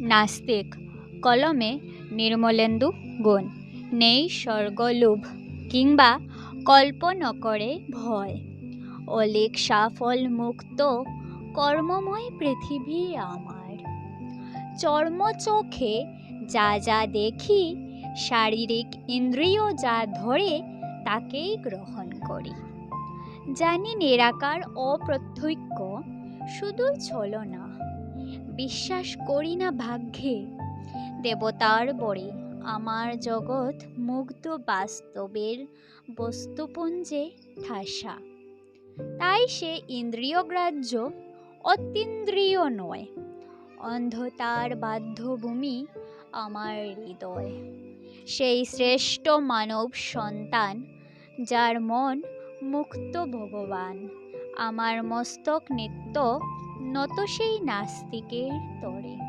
নাস্তিক। কলমে নির্মলেন্দু গুণ। নেই স্বর্গলোভ কিংবা কল্প ন করে ভয়। অলিক সাফল মুক্ত কর্মময় পৃথিবী আমার। চর্ম চোখে যা যা দেখি, শারীরিক ইন্দ্রিয় যা ধরে, তাকেই গ্রহণ করি। জানি নিরাকার অপ্রত্যক্ষ শুধুই ছলনা। বিশ্বাস করি না ভাগ্যে। দেবতার বরে আমার জগৎ মুগ্ধ বাস্তবের বস্তুপুঞ্জে ঠাসা। তাই সে ইন্দ্রিয় ইন্দ্রিয়গ্রাহ্য অতীন্দ্রিয় নয়। অন্ধতার বাধ্যভূমি আমার হৃদয়। সেই শ্রেষ্ঠ মানব সন্তান, যার মন মুক্ত ভগবান। আমার মস্তক নিত্য নত সেই নাস্তিকের তরে।